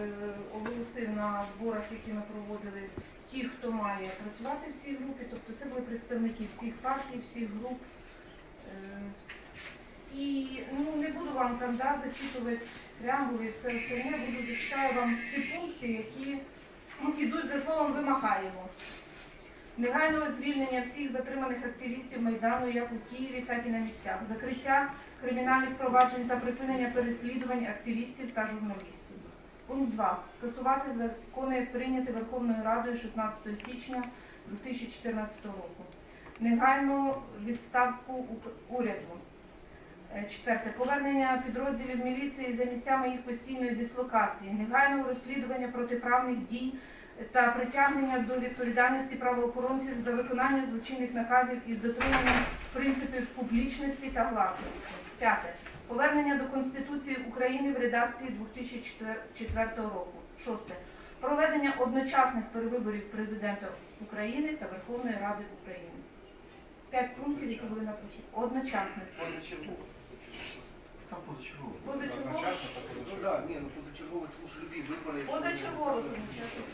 е, оголосив на зборах, які ми проводили, ті, хто має працювати в цій групі. Тобто це були представники всіх партій, всіх груп. Е, І ну, не буду вам там да, зачитувати преамбули і все остальне, буду зачитаю вам ті пункти, які ну, ідуть за словом вимагаємо. Негайного звільнення всіх затриманих активістів Майдану як у Києві, так і на місцях. Закриття кримінальних проваджень та припинення переслідувань активістів та журналістів. Пункт 2. Скасувати закони, прийняті Верховною Радою 16 січня 2014 року. Негайну відставку уряду. Е, Четверте. Повернення підрозділів міліції за місцями їх постійної дислокації. Негайного розслідування протиправних дій та притягнення до відповідальності правоохоронців за виконання злочинних наказів із дотриманням принципів публічності та гласності. П'яте. Повернення до Конституції України в редакції 2004 року. Шосте. Проведення одночасних перевиборів президента України та Верховної Ради України. П'ять пунктів, які були написані. Одночасних. Позачергово. Там позачергово. Позачергово. Ну да, не, ну позачергово, потому что любые выборы. Позачергово. тому що я тут